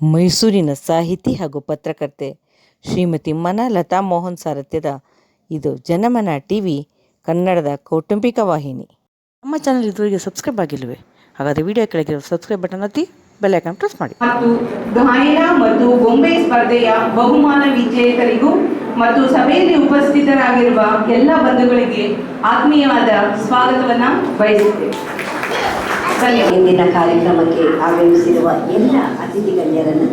ಮೈಸೂರಿನ ಸಾಹಿತಿ ಹಾಗೂ ಪತ್ರಕರ್ತೆ ಶ್ರೀಮತಿ ಮನ ಲತಾ ಮೋಹನ್ ಸಾರಥ್ಯದ ಇದು ಜನಮನ ಟಿ ವಿ ಕನ್ನಡದ ಕೌಟುಂಬಿಕ ವಾಹಿನಿ. ನಮ್ಮ ಚಾನಲ್ ಇದುವರೆಗೆ ಸಬ್ಸ್ಕ್ರೈಬ್ ಆಗಿಲ್ಲವೇ ಹಾಗಾದರೆ ವಿಡಿಯೋ ಕೆಳಗಿರೋ ಸಬ್ಸ್ಕ್ರೈಬ್ ಬಟನ್ ಒತ್ತಿ ಬೆಲ್ ಐಕಾನ್ ಪ್ರೆಸ್ ಮಾಡಿ. ಮತ್ತು ಗಾಯನ ಮತ್ತು ಗೊಂಬೆ ಸ್ಪರ್ಧೆಯ ಬಹುಮಾನ ವಿಜೇತರಿಗೂ ಮತ್ತು ಸಭೆಯಲ್ಲಿ ಉಪಸ್ಥಿತರಾಗಿರುವ ಎಲ್ಲ ಬಂಧುಗಳಿಗೆ ಆತ್ಮೀಯವಾದ ಸ್ವಾಗತವನ್ನ ಬಯಸುತ್ತೇವೆ. ಇಂದಿನ ಕಾರ್ಯಕ್ರಮಕ್ಕೆ ಆಗಮಿಸಿರುವ ಎಲ್ಲ ಅತಿಥಿ ಗಣ್ಯರನ್ನು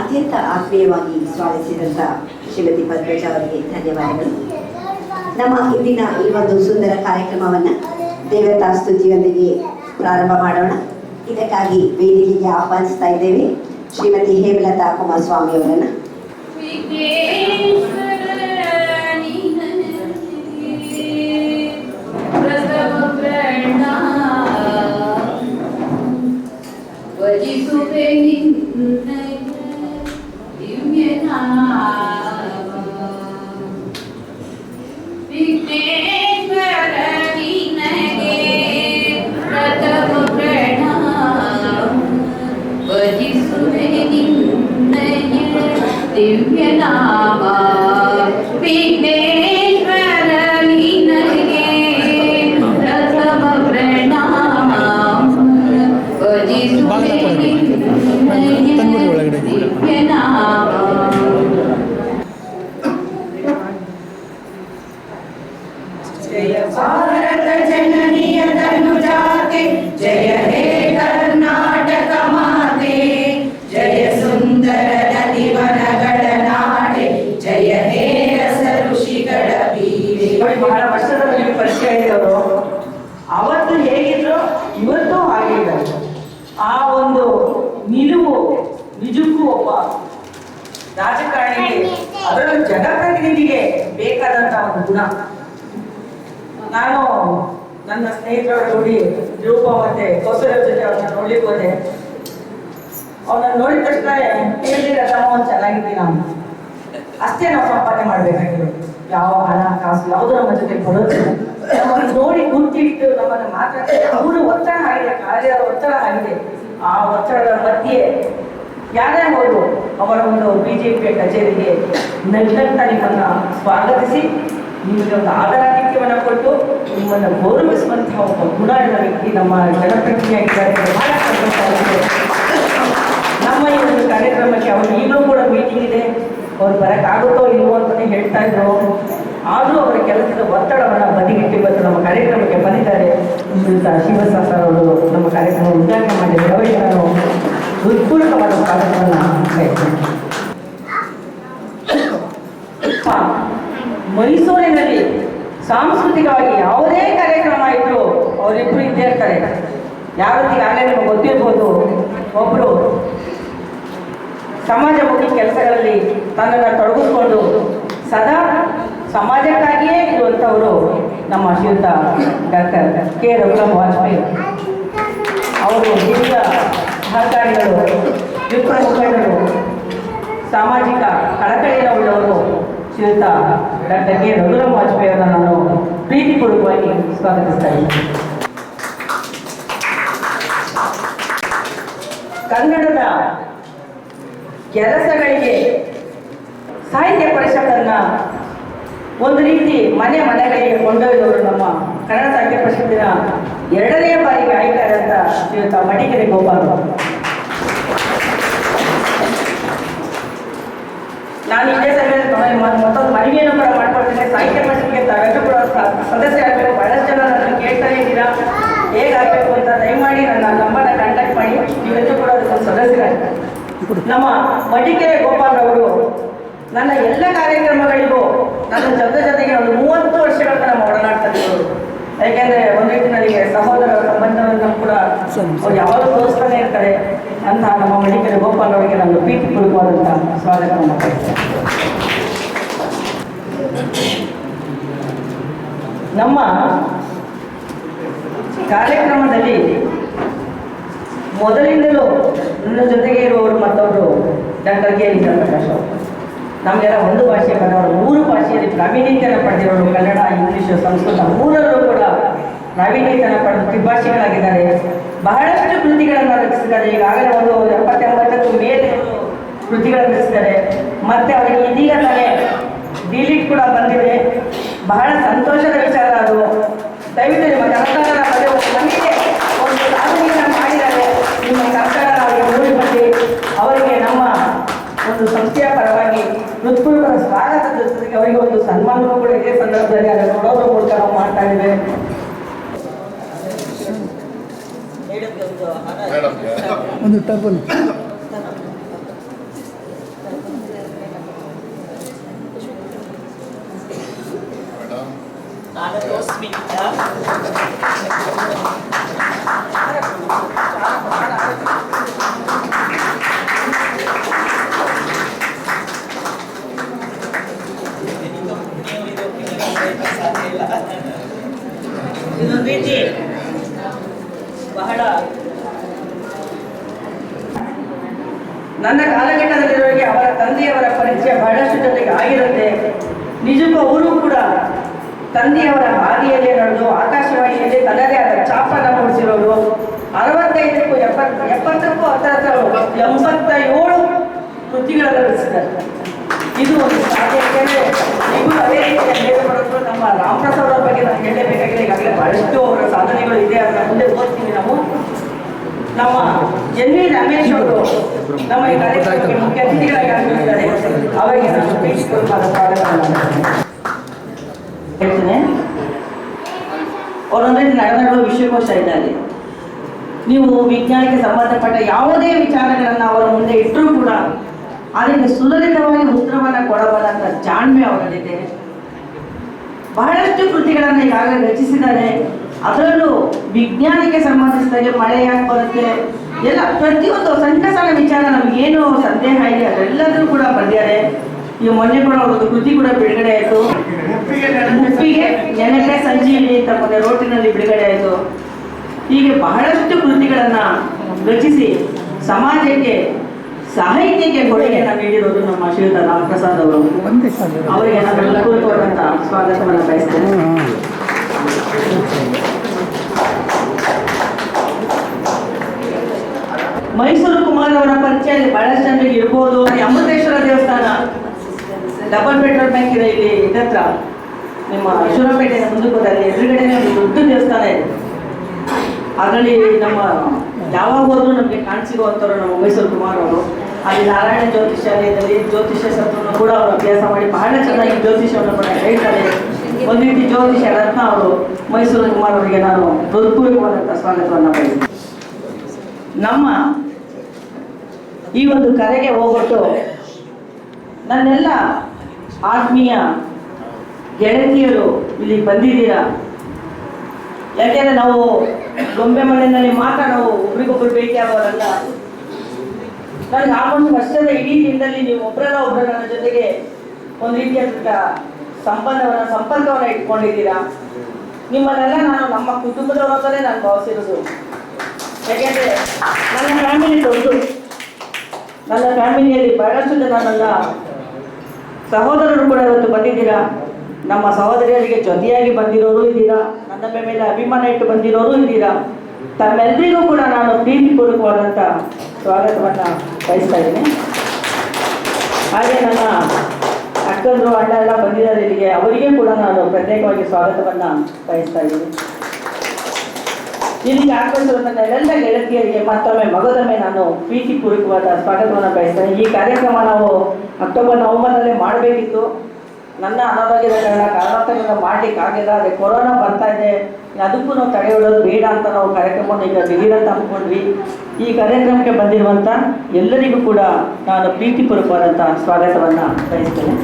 ಅತ್ಯಂತ ಆತ್ಮೀಯವಾಗಿ ಸ್ವಾಗತಿಸಿದಂಥ ಶ್ರೀಮತಿ ಪದ್ಮಜ ಅವರಿಗೆ ಧನ್ಯವಾದಗಳು. ನಮ್ಮ ಇಂದಿನ ಈ ಒಂದು ಸುಂದರ ಕಾರ್ಯಕ್ರಮವನ್ನು ದೇವತಾ ಸ್ತುತಿಯೊಂದಿಗೆ ಪ್ರಾರಂಭ ಮಾಡೋಣ. ಇದಕ್ಕಾಗಿ ವೇದಿಕೆಗೆ ಆಹ್ವಾನಿಸ್ತಾ ಇದ್ದೇವೆ ಶ್ರೀಮತಿ ಹೇಮಲತಾ ಕುಮಾರಸ್ವಾಮಿ ಅವರನ್ನು ദിവ്യനാമ. വിഘ്ന ನಾನು ನನ್ನ ಸ್ನೇಹಿತರ ನೋಡಿ ರೂಪ ಮತ್ತೆ ಕೌಸಲ್ಯ ಜೊತೆ ಅವ್ರನ್ನ ನೋಡ್ಲಿಕ್ಕೆ ಹೋದೆ. ಅವ್ರನ್ನ ನೋಡಿದ ತಕ್ಷಣ ಹೇಳಿದ ತಮ್ಮ ಚೆನ್ನಾಗಿದ್ದೀನಿ ನಾನು. ಅಷ್ಟೇ ನಾವು ಸಂಪಾದನೆ ಮಾಡ್ಬೇಕಾಗಿರೋದು. ಯಾವ ಹಣ, ಕಾಸು, ಯಾವುದು ನಮ್ಮ ಜೊತೆ ಬರೋದಿಲ್ಲ. ನಮ್ಮನ್ನು ನೋಡಿ ಗುರುತಿಟ್ಟು ನಮ್ಮನ್ನು ಮಾತಾಡ್ತಾರೆ ಅವರು ಒತ್ತಡ ಆಗಿದೆ, ಕಾರ್ಯದ ಒತ್ತಡ ಆಗಿದೆ. ಆ ಒತ್ತಡದ ಮಧ್ಯೆ ಯಾರೇ ಹೋದ್ರು ಅವರ ಒಂದು ಬಿಜೆಪಿಯ ಕಚೇರಿಗೆ ನಗ್ನಗ್ತಾ ನಿಮ್ಮನ್ನ ಸ್ವಾಗತಿಸಿ. ನಿಮಗೆ ಒಂದು ಆಧಾರಾತಿಥ್ಯವನ್ನು ಕೊಟ್ಟು ನಿಮ್ಮನ್ನು ಗೌರವಿಸುವಂತಹ ಒಬ್ಬ ಗುಣ ಇರುವ ವ್ಯಕ್ತಿ ನಮ್ಮ ಜನಪ್ರತಿನಿಧಿಯಾಗಿದ್ದಾರೆ. ನಮ್ಮ ಈ ಒಂದು ಕಾರ್ಯಕ್ರಮಕ್ಕೆ ಅವರು ಈಗಲೂ ಕೂಡ ಮೀಟಿಂಗ್ ಇದೆ. ಅವ್ರು ಬರೋಕ್ಕಾಗುತ್ತೋ ಇಲ್ವೋ ಅಂತಲೇ ಹೇಳ್ತಾ ಇದ್ರು. ಆದರೂ ಅವರ ಕೆಲಸದ ಒತ್ತಡವನ್ನು ಬದಿಗಿಟ್ಟು ಇವತ್ತು ನಮ್ಮ ಕಾರ್ಯಕ್ರಮಕ್ಕೆ ಬಂದಿದ್ದಾರೆ. ಸರ್ ಅವರು ನಮ್ಮ ಕಾರ್ಯಕ್ರಮ ಉದ್ಘಾಟನೆ ಮಾಡಿದ್ದಾರೆ ಅವರಿಗೆ ನಾನು ಹೃತ್ಪೂರ್ವಕವಾದ ಸ್ವಾಗತವನ್ನು ಬಯಸ್ತೇನೆ ಆ, ಮೈಸೂರಿನಲ್ಲಿ ಸಾಂಸ್ಕೃತಿಕವಾಗಿ ಯಾವುದೇ ಕಾರ್ಯಕ್ರಮ ಇದ್ರು ಅವರಿಬ್ಬರು ಇದ್ದೇ ಇರ್ತಾರೆ ಯಾವ ರೀತಿ ಆಗಲೇ ನಿಮಗೆ ಗೊತ್ತಿರ್ಬೋದು ಒಬ್ಬರು ಸಮಾಜಮುಖಿ ಕೆಲಸಗಳಲ್ಲಿ ತನ್ನನ್ನು ತೊಡಗಿಸ್ಕೊಂಡು ಸದಾ ಸಮಾಜಕ್ಕಾಗಿಯೇ ಇರುವಂಥವರು ನಮ್ಮ ಶ್ರೀಯುತ ಡಾಕ್ಟರ್ ಕೆ. ರಘುರಾಮ್ ವಾಜಪೇಯಿ ಅವರು. ಹಿರಿಯ ಸಹಕಾರಿಗಳು ವಿಪ್ರ ಮುಖಂಡರು ಸಾಮಾಜಿಕ ಕಳಕಳಿಯನ್ನು ಉಳ್ಳವರು ಶ್ರೀಯುತ ಡಾಕ್ಟರ್ ಕೆ ರಘುರಾಮ್ ವಾಜಪೇಯಿ ಅವರನ್ನು ನಾನು ಪ್ರೀತಿಪೂರ್ವಕವಾಗಿ ಸ್ವಾಗತಿಸ್ತಾ ಇದ್ದೀನಿ. ಕನ್ನಡದ ಕೆಲಸಗಳಿಗೆ ಸಾಹಿತ್ಯ ಪರಿಷತ್ತನ್ನ ಒಂದು ರೀತಿ ಮನೆ ಮನೆಗಳಿಗೆ ಕೊಂಡೊಯ್ದವರು ನಮ್ಮ ಕನ್ನಡ ಸಾಹಿತ್ಯ ಪರಿಷತ್ತಿನ ಎರಡನೇ ಬಾರಿಗೆ ಅಂತ ಶ್ರೀಯುತ ಮಡಿಕೆರೆ ಗೋಪಾಲ್ ನಾನು ಇದೇ ಸಮಯದಲ್ಲಿ ಮತ್ತೊಂದು ಮನವಿಯನ್ನು ಕೂಡ ಮಾಡ್ಕೊಳ್ತೇನೆ. ಸಾಹಿತ್ಯ ಪರಿಷತ್ಗೆ ತಾವೆಲ್ಲರೂ ಕೂಡ ಸ- ಸದಸ್ಯ ಆಗಬೇಕು. ಬಹಳಷ್ಟು ಜನ ನನ್ನ ಕೇಳ್ತಾ ಇದ್ದೀರಾ. ಹೇಗಾಗಬೇಕು ಅಂತ ದಯಮಾಡಿ ನನ್ನ ನಂಬರ್ನ ಕಾಂಟ್ಯಾಕ್ಟ್ ಮಾಡಿ. ನೀವೆಲ್ಲರೂ ಕೂಡ ಅದಕ್ಕೊಂದು ಸದಸ್ಯರಾಗಿದ್ದಾರೆ ನಮ್ಮ ಮಡಿಕೆರೆ ಗೋಪಾಲ್ ಅವರು ನನ್ನ ಎಲ್ಲ ಕಾರ್ಯಕ್ರಮಗಳಿಗೂ ನನ್ನ ಜೊತೆ ಜೊತೆಗೆ ಒಂದು ಮೂವತ್ತು ವರ್ಷಗಳ ತನಕ ಒಡನಾಡ್ತಾರೆ ಇವರು. ಯಾಕೆಂದ್ರೆ ಒಂದು ರೀತಿ ನನಗೆ ಸಹೋದರ ಸಂಬಂಧವನ್ನು ಕೂಡ ಯಾವಾಗಲೂ ತೋರಿಸ್ತಾನೆ ಇರ್ತಾರೆ. ಅಂತ ನಮ್ಮ ಮಡಿಕೇರಿ ಗೋಪಾಲ್ ಅವರಿಗೆ ನಾನು ಪ್ರೀತಿಪೂರ್ವಕವಾದಂತಹ ಸ್ವಾಗತವನ್ನು ನಮ್ಮ ಕಾರ್ಯಕ್ರಮದಲ್ಲಿ ಮೊದಲಿಂದಲೂ ನನ್ನ ಜೊತೆಗೆ ಇರುವವರು ಮತ್ತವರು ಡಾಕ್ಟರ್ ಕೆ ಪ್ರಕಾಶ್ ಅವರು. ನಮಗೆಲ್ಲ ಒಂದು ಭಾಷೆ ಬರೋರು ಮೂರು ಭಾಷೆಯಲ್ಲಿ ಪ್ರಾವೀಣ್ಯತೆಯನ್ನು ಪಡೆದಿರೋರು ಕನ್ನಡ, ಇಂಗ್ಲಿಷ್, ಸಂಸ್ಕೃತ ಮೂರಲ್ಲೂ ಕೂಡ ನಾವೀನ್ಯತನ ಪಡೆದು ತ್ರಿಭಾಷಿಗಳಾಗಿದ್ದಾರೆ ಬಹಳಷ್ಟು ಕೃತಿಗಳನ್ನು ರಚಿಸಿದ್ದಾರೆ. ಈಗಾಗಲೇ ಒಂದು ಎಪ್ಪತ್ತೆಂಬತ್ತಕ್ಕೂ ಮೇಲೆ ಕೃತಿಗಳನ್ನು ರಚಿಸಿದ್ದಾರೆ. ಮತ್ತೆ ಅವರಿಗೆ ಇದೀಗ ತಾನೇ ಡಿಲೀಟ್ ಕೂಡ ಬಂದಿದೆ. ಬಹಳ ಸಂತೋಷದ ವಿಚಾರ ಅದು. ದಯವಿಟ್ಟು ಒಂದು ಟರ್ಬಲ್ ಇದೊಂದು ರೀತಿ ಬಹಳ ನನ್ನ ಕಾಲಘಟ್ಟದಲ್ಲಿರುವವರಿಗೆ ಅವರ ತಂದೆಯವರ ಪರಿಚಯ ಬಹಳಷ್ಟು ಜೊತೆಗೆ ಆಗಿರುತ್ತೆ. ನಿಜಕ್ಕೂ ಅವರು ಕೂಡ ತಂದೆಯವರ ಹಾದಿಯಲ್ಲೇ ನಡೆದು ಆಕಾಶವಾಣಿಯಲ್ಲಿ ತನ್ನದೇ ಆದ ಚಾಪನ ಮೂಡಿಸಿರೋರು ಅರವತ್ತೈದಕ್ಕೂ ಎಪ್ಪತ್ತು ಎಪ್ಪತ್ತಕ್ಕೂ ಹತ್ರ ಹತ್ರ ಎಂಬತ್ತ ಏಳು ಕೃತಿಗಳನ್ನು ರಚಿಸಿದ್ದಾರೆ ಇದು ಒಂದು ಸಾಧ್ಯತೆ ಇವರು ಅದೇ ರೀತಿಯ ನಮ್ಮ ರಾಮಪ್ರಸಾದ್ ಅವ್ರ ಬಗ್ಗೆ ನಾನು ಹೇಳಲೇಬೇಕಾಗಿದೆ. ಈಗಾಗಲೇ ಬಹಳಷ್ಟು ಅವರ ಸಾಧನೆಗಳು ಇದೆ. ಅದನ್ನ ಮುಂದೆ ಓದ್ತೀವಿ ನಾವು. ನಮ್ಮ ಎನ್ ವಿ ರಮೇಶ್ ಅವರು ನಮ್ಮ ಈ ಕಾರ್ಯಕ್ರಮಕ್ಕೆ ಮುಖ್ಯ ಅತಿಥಿಗಳಾಗಿ ಅವರಿಗೆ ನಾನು ಸ್ವಾಗತವನ್ನು ಹೇಳ್ತೇನೆ ಅವರೊಂದ್ರೆ ನಡೆದಾಡುವ ವಿಶ್ವಕೋಶ ಇದ್ದಾರೆ ನೀವು ವಿಜ್ಞಾನಕ್ಕೆ ಸಂಬಂಧಪಟ್ಟ ಯಾವುದೇ ವಿಚಾರಗಳನ್ನು ಅವರ ಮುಂದೆ ಇಟ್ಟರೂ ಕೂಡ ಅದಕ್ಕೆ ಸುಲಲಿತವಾಗಿ ಉತ್ತರವನ್ನು ಕೊಡಬಲ್ಲಂತ ಜಾಣ್ಮೆ ಅವರಲ್ಲಿದೆ. ಬಹಳಷ್ಟು ಕೃತಿಗಳನ್ನು ಈಗಾಗಲೇ ರಚಿಸಿದ್ದಾರೆ. ಅದರಲ್ಲೂ ವಿಜ್ಞಾನಕ್ಕೆ ಸಂಬಂಧಿಸಿದಾಗೆ ಮಳೆ ಯಾಕೆ ಬರುತ್ತೆ? ಎಲ್ಲ ಪ್ರತಿಯೊಂದು ಸಣ್ಣ ಸಣ್ಣ ವಿಚಾರ ಏನು ಸಂದೇಹ ಇದೆ ಅದೆಲ್ಲದೂ ಕೂಡ ಬಂದಿದ್ದಾರೆ. ಈ ಮೊನ್ನೆ ಕೂಡ ಒಂದು ಕೃತಿ ಕೂಡ ಬಿಡುಗಡೆ ಆಯಿತು. ಮುಪ್ಪಿಗೆ ನೆನಪೆ ಸಂಜೀವಿನಿ ಅಂತ ಮೊನ್ನೆ ರೋಟಿನಲ್ಲಿ ಬಿಡುಗಡೆ ಆಯಿತು. ಹೀಗೆ ಬಹಳಷ್ಟು ಕೃತಿಗಳನ್ನು ರಚಿಸಿ ಸಮಾಜಕ್ಕೆ ಸಾಹಿತ್ಯಕ್ಕೆ ಕೊಡುಗೆಯನ್ನು ನೀಡಿರೋದು ನಮ್ಮ ಶ್ರೀಯುತ ರಾಮಪ್ರಸಾದ್ ಅವರು. ಅವರಿಗೆ ನಾನು ಸ್ವಾಗತವನ್ನು ಬಯಸ್ತೇನೆ. ಮೈಸೂರು ಕುಮಾರ್ ಅವರ ಪರಿಚಯ ಬಹಳಷ್ಟು ಜನರಿಗೆ ಇರ್ಬೋದು. ಅಮೃತೇಶ್ವರ ದೇವಸ್ಥಾನ ಡಬಲ್ ಪೆಟ್ರೋಲ್ ಬ್ಯಾಂಕ್ ಇದೆ ಇಲ್ಲಿ, ಇದತ್ರ. ನಿಮ್ಮ ಶಿವಪೇಟೆ ಮುಂದಕ್ಕೆ ಹೋದಲ್ಲಿ ಎದುರುಗಡೆನೆ ಒಂದು ದೊಡ್ಡ ದೇವಸ್ಥಾನ ಇದೆ. ಅದರಲ್ಲಿ ನಮ್ಮ ಯಾವಾಗ ಹೋದ್ರೂ ನಮಗೆ ಕಾಣಿಸಿಗುವಂಥವ್ರು ನಮ್ಮ ಮೈಸೂರು ಕುಮಾರ್ ಅವರು. ಅಲ್ಲಿ ನಾರಾಯಣ ಜ್ಯೋತಿಷ್ಯಾಲಯದಲ್ಲಿ ಜ್ಯೋತಿಷ್ಯ ಸತ್ರವನ್ನು ಕೂಡ ಅವರು ಅಭ್ಯಾಸ ಮಾಡಿ ಬಹಳ ಚೆನ್ನಾಗಿ ಜ್ಯೋತಿಷ್ಯವನ್ನು ಕೂಡ ಹೇಳ್ತಾರೆ. ಒಂದು ರೀತಿ ಜ್ಯೋತಿಷ ರತ್ನ ಅವರು ಮೈಸೂರು ಕುಮಾರ್ ಅವರಿಗೆ ನಾನು ಹೃತ್ಪೂರ್ವಕವಾದಂಥ ಸ್ವಾಗತವನ್ನು ಬಯಸಿ ನಮ್ಮ ಈ ಒಂದು ಕರೆಗೆ ಹೋಗ್ಬಿಟ್ಟು ನನ್ನೆಲ್ಲ ಆತ್ಮೀಯ ಗೆಳತಿಯರು ಇಲ್ಲಿ ಬಂದಿದ್ದೀರಾ? ಯಾಕೆಂದ್ರೆ ನಾವು ಗೊಂಬೆ ಮನೆಯಲ್ಲಿ ಮಾತ್ರ ನಾವು ಒಬ್ರಿಗೊಬ್ರು ಭೇಟಿ ಆಗೋರಲ್ಲ. ನನಗೆ ಆ ಒಂದು ವರ್ಷದ ಇಡೀ ದಿನದಲ್ಲಿ ನೀವು ಒಬ್ಬರಲ್ಲ ಒಬ್ಬರ ನನ್ನ ಜೊತೆಗೆ ಒಂದು ರೀತಿಯಾದ ಸಂಬಂಧವನ್ನ ಸಂಪರ್ಕವನ್ನ ಇಟ್ಕೊಂಡಿದ್ದೀರಾ? ನಿಮ್ಮನ್ನೆಲ್ಲ ನಾನು ನಮ್ಮ ಕುಟುಂಬದವರ ಅಂತಾನೆ ನಾನು ಭಾವಿಸಿರೋದು ಯಾಕೆಂದ್ರೆ ನನ್ನ ಫ್ಯಾಮಿಲಿ ದೊಡ್ಡದು ನನ್ನ ಫ್ಯಾಮಿಲಿಯಲ್ಲಿ ಬಹಳಷ್ಟು ಜನ ನನ್ನ ಸಹೋದರರು ಕೂಡ ಇವತ್ತು ಬಂದಿದ್ದೀರಾ? ನಮ್ಮ ಸಹೋದರಿಯರಿಗೆ ಜೊತೆಯಾಗಿ ಬಂದಿರೋರು ಇದ್ದೀರಾ? ನನ್ನ ಮೇಲೆ ಅಭಿಮಾನ ಇಟ್ಟು ಬಂದಿರೋರು ಇದ್ದೀರಾ? ತಮ್ಮೆಲ್ಲರಿಗೂ ಕೂಡ ನಾನು ಪ್ರೀತಿಪೂರ್ವಕವಾದಂಥ ಸ್ವಾಗತವನ್ನು ಬಯಸ್ತಾ ಇದ್ದೀನಿ. ಹಾಗೆ ನನ್ನ ಅಕ್ಕಂದ್ರು ಅಣ್ಣ ಎಲ್ಲ ಬಂದಿದ್ದಾರೆ ಇಲ್ಲಿಗೆ. ಅವರಿಗೆ ಕೂಡ ನಾನು ಪ್ರತ್ಯೇಕವಾಗಿ ಸ್ವಾಗತವನ್ನು ಬಯಸ್ತಾ ಇದ್ದೀನಿ. ಇಲ್ಲಿಗೆ ಆಗಮಿಸಿರುವ ನನ್ನ ಎಲ್ಲ ಗೆಳತಿಯರಿಗೆ ಮತ್ತೊಮ್ಮೆ ಮಗದೊಮ್ಮೆ ನಾನು ಪ್ರೀತಿಪೂರ್ವಕವಾದ ಸ್ವಾಗತವನ್ನು ಬಯಸ್ತೇನೆ ಈ ಕಾರ್ಯಕ್ರಮ ನಾವು ಅಕ್ಟೋಬರ್ ನವೆಂಬರ್ನಲ್ಲೇ ಮಾಡಬೇಕಿತ್ತು. ನನ್ನ ಅನಾರೋಗ್ಯದ ಕಾರಣ ಕಾರಣ ಮಾಡ್ಲಿಕ್ಕೆ ಆಗಿಲ್ಲ, ಅದೇ ಕೊರೋನಾ ಬರ್ತಾ ಇದೆ ಅದಕ್ಕೂ ನಾವು ತಡೆ ಹಿಡೋದು ಬೇಡ ಅಂತ ನಾವು ಕಾರ್ಯಕ್ರಮವನ್ನು ಈಗ ದಿಢೀರಂತ ಅಂದ್ಕೊಂಡ್ವಿ. ಈ ಕಾರ್ಯಕ್ರಮಕ್ಕೆ ಬಂದಿರುವಂಥ ಎಲ್ಲರಿಗೂ ಕೂಡ ನಾನು ಪ್ರೀತಿಪೂರ್ವಕವಾದಂಥ ಸ್ವಾಗತವನ್ನು ಬಯಸ್ತೇನೆ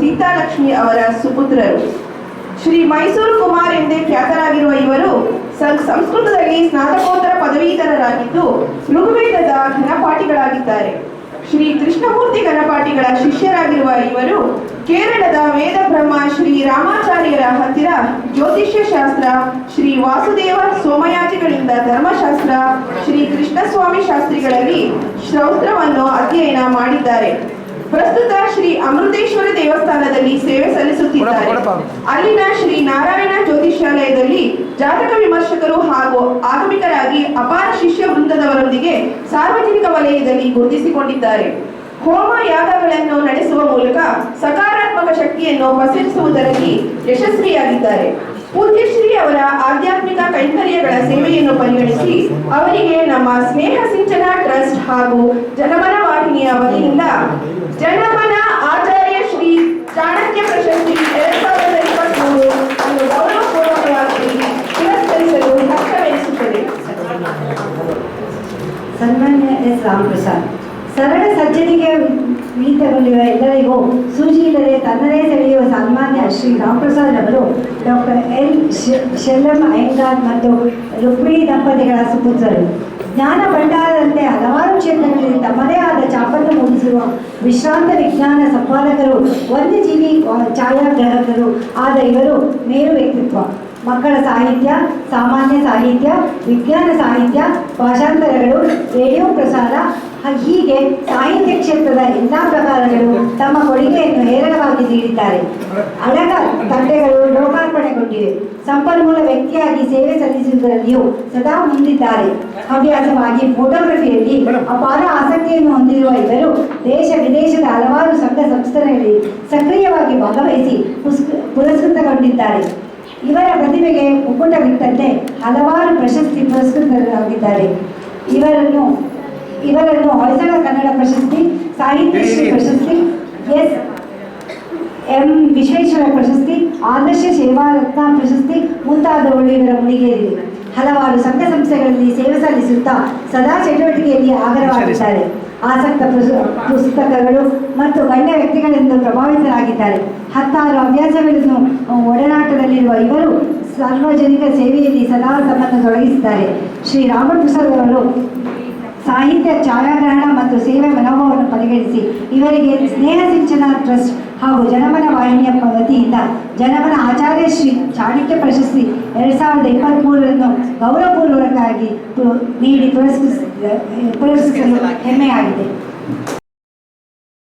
ಗೀತಾಲಕ್ಷ್ಮಿ ಅವರ ಸುಪುತ್ರರು. ಶ್ರೀ ಮೈಸೂರು ಕುಮಾರ್ ಎಂದೇ ಖ್ಯಾತರಾಗಿರುವ ಇವರು ಸಂಸ್ಕೃತದಲ್ಲಿ ಸ್ನಾತಕೋತ್ತರ ಪದವೀಧರರಾಗಿದ್ದು ಋಗ್ವೇದದ ಘನಪಾಠಿಗಳಾಗಿದ್ದಾರೆ. ಶ್ರೀ ಕೃಷ್ಣಮೂರ್ತಿ ಘನಪಾಠಿಗಳ ಶಿಷ್ಯರಾಗಿರುವ ಇವರು ಕೇರಳದ ವೇದ ಬ್ರಹ್ಮ ಶ್ರೀ ರಾಮಾಚಾರ್ಯರ ಹತ್ತಿರ ಜ್ಯೋತಿಷ್ಯ ಶಾಸ್ತ್ರ ಶ್ರೀ ವಾಸುದೇವ ಸೋಮಯಾಜಿಗಳಿಂದ ಧರ್ಮಶಾಸ್ತ್ರ, ಶ್ರೀ ಕೃಷ್ಣಸ್ವಾಮಿ ಶಾಸ್ತ್ರಿಗಳಲ್ಲಿ ಶ್ರೌತ್ರವನ್ನು ಅಧ್ಯಯನ ಮಾಡಿದ್ದಾರೆ. ಪ್ರಸ್ತುತ ಶ್ರೀ ಅಮೃತೇಶ್ವರ ದೇವಸ್ಥಾನದಲ್ಲಿ ಸೇವೆ ಸಲ್ಲಿಸುತ್ತಿದ್ದಾರೆ. ಅಲ್ಲಿನ ಶ್ರೀ ನಾರಾಯಣ ಜ್ಯೋತಿಷ್ಯಾಲಯದಲ್ಲಿ ಜಾತಕ ವಿಮರ್ಶಕರು ಹಾಗೂ ಆಗಮಿಕರಾಗಿ ಅಪಾರ ಶಿಷ್ಯ ವೃಂದದವರೊಂದಿಗೆ ಸಾರ್ವಜನಿಕ ವಲಯದಲ್ಲಿ ಗುರುತಿಸಿಕೊಂಡಿದ್ದಾರೆ. ಹೋಮ ಯಾಗಗಳನ್ನು ನಡೆಸುವ ಮೂಲಕ ಸಕಾರಾತ್ಮಕ ಶಕ್ತಿಯನ್ನು ಪಸರಿಸುವುದರಲ್ಲಿ ಯಶಸ್ವಿಯಾಗಿದ್ದಾರೆ. ಪೂಜ್ಯಶ್ರೀ ಅವರ ಆಧ್ಯಾತ್ಮಿಕ ಕೈಂಕರ್ಯಗಳ ಸೇವೆಯನ್ನು ಪರಿಗಣಿಸಿ ಅವರಿಗೆ ನಮ್ಮ ಸ್ನೇಹ ಸಿಂಚನ ಟ್ರಸ್ಟ್ ಹಾಗೂ ಜನಮನ ವಾಹಿನಿಯ ವತಿಯಿಂದ ಜನಮನ ಆಚಾರ್ಯ ಶ್ರೀ ಚಾಣಕ್ಯ ಪ್ರಶಸ್ತಿ ಎರಡ್ ಸಾವಿರದ ಇಪ್ಪತ್ಮೂರು ಗೌರವಪೂರ್ವಕವಾಗಿ ತಿರಸ್ಕರಿಸಲು ಸನ್ಮಾನ್ಯ ಎಸ್ ರಾಮಪ್ರಸಾದ್, ಸರಳ ಸಜ್ಜನಿಗೆ ಮೀತಗೊಂಡಿರುವ ಎಲ್ಲರಿಗೂ ಸೂಚಿ ಇಲ್ಲದೆ ತನ್ನದೇ ಸೆಳೆಯುವ ಸನ್ಮಾನ್ಯ ಶ್ರೀ ರಾಮ್ಪ್ರಸಾದ್ ಅವರು ಡಾಕ್ಟರ್ ಶೆ- ಶೆಲ್ಲಂ ಅಯ್ಯಂಗಾರ್ ಮತ್ತು ರುಕ್ಮಿಣಿ ದಂಪತಿಗಳ ಸುಪುತ್ರರು. ಜ್ಞಾನ ಭಂಡಾರದಂತೆ ಹಲವಾರು ಕ್ಷೇತ್ರಗಳಲ್ಲಿ ತಮ್ಮದೇ ಆದ ಚಾಪನ್ನು ಮೂಡಿಸಿರುವ ವಿಶ್ರಾಂತ ವಿಜ್ಞಾನ ಸಂಪಾದಕರು, ವನ್ಯಜೀವಿ ಜೀವಿ ಛಾಯಾಗ್ರಾಹಕರು, ಆದ ಇವರು ಮೇರು ವ್ಯಕ್ತಿತ್ವ. ಮಕ್ಕಳ ಸಾಹಿತ್ಯ, ಸಾಮಾನ್ಯ ಸಾಹಿತ್ಯ, ವಿಜ್ಞಾನ ಸಾಹಿತ್ಯ, ಭಾಷಾಂತರಗಳು, ರೇಡಿಯೋ ಪ್ರಸಾರ, ಹೀಗೆ ಸಾಹಿತ್ಯ ಕ್ಷೇತ್ರದ ಎಲ್ಲ ಪ್ರಕಾರಗಳು ತಮ್ಮ ಕೊಡುಗೆಯನ್ನು ಹೇರಳವಾಗಿ ನೀಡಿದ್ದಾರೆ. ಅಡಗ ತಂಡಗಳು ಲೋಕಾರ್ಪಣೆಗೊಂಡಿವೆ. ಸಂಪನ್ಮೂಲ ವ್ಯಕ್ತಿಯಾಗಿ ಸೇವೆ ಸಲ್ಲಿಸುವುದರಲ್ಲಿಯೂ ಸದಾ ಮುಂದಿದ್ದಾರೆ. ಹವ್ಯಾಸವಾಗಿ ಫೋಟೋಗ್ರಫಿಯಲ್ಲಿ ಅಪಾರ ಆಸಕ್ತಿಯನ್ನು ಹೊಂದಿರುವ ಇವರು ದೇಶ ವಿದೇಶದ ಹಲವಾರು ಸಂಘ ಸಂಸ್ಥೆಗಳಲ್ಲಿ ಸಕ್ರಿಯವಾಗಿ ಭಾಗವಹಿಸಿ ಪುರಸ್ಕೃತಗೊಂಡಿದ್ದಾರೆ. ಇವರ ಪ್ರತಿಭೆಗೆ ಮುಕ್ಕುಟವಿಟ್ಟಂತೆ ಹಲವಾರು ಪ್ರಶಸ್ತಿ ಪುರಸ್ಕೃತರಾಗಿದ್ದಾರೆ. ಇವರನ್ನು ಇವರನ್ನು ಹೊಯ್ಸಳ ಕನ್ನಡ ಪ್ರಶಸ್ತಿ ಸಾಹಿತ್ಯ ಶ್ರೀ ಪ್ರಶಸ್ತಿ ಎಸ್ ಎಂ ವಿಶ್ವೇಶ್ವರ ಪ್ರಶಸ್ತಿ ಆದರ್ಶ ಸೇವಾ ರತ್ನ ಪ್ರಶಸ್ತಿ ಮುಂತಾದವುಗಳು ಇವರ ಮುಡಿಗೇರಿವೆ ಹಲವಾರು ಸಂಘ ಸಂಸ್ಥೆಗಳಲ್ಲಿ ಸೇವೆ ಸಲ್ಲಿಸುತ್ತಾ ಸದಾ ಚಟುವಟಿಕೆಯಲ್ಲಿ ಆಗರವಾಗಿದ್ದಾರೆ. ಆಸಕ್ತ ಪುಸ್- ಪುಸ್ತಕಗಳು ಮತ್ತು ಗಣ್ಯ ವ್ಯಕ್ತಿಗಳಿಂದ ಪ್ರಭಾವಿತರಾಗಿದ್ದಾರೆ. ಹತ್ತಾರು ಅಭ್ಯಾಸಗಳನ್ನು ಒಡನಾಟದಲ್ಲಿರುವ ಇವರು ಸಾರ್ವಜನಿಕ ಸೇವೆಯಲ್ಲಿ ಸದಾ ತಮ್ಮನ್ನು ತೊಡಗಿಸಿದ್ದಾರೆ. ಶ್ರೀ ರಾಮಪ್ರಸಾದ್ ಅವರು ಸಾಹಿತ್ಯ ಛಾಯಾಗ್ರಹಣ ಮತ್ತು ಸೇವೆ ಮನೋಭಾವವನ್ನು ಪರಿಗಣಿಸಿ ಇವರಿಗೆ ಸ್ನೇಹ ಸಿಂಚನ ಟ್ರಸ್ಟ್ ಹಾಗೂ ಜನಮನ ವಾಹಿನಿಯ ವತಿಯಿಂದ ಜನಮನ ಆಚಾರ್ಯ ಶ್ರೀ ಚಾಣಕ್ಯ ಪ್ರಶಸ್ತಿ ಎರಡ್ ಸಾವಿರದ ಇಪ್ಪತ್ತ್ಮೂರನ್ನು ಗೌರವಪೂರ್ವಕವಾಗಿ ನೀಡಿ ಪುರಸ್ಕರಿಸಲು ಹೆಮ್ಮೆಯಾಗಿದೆ.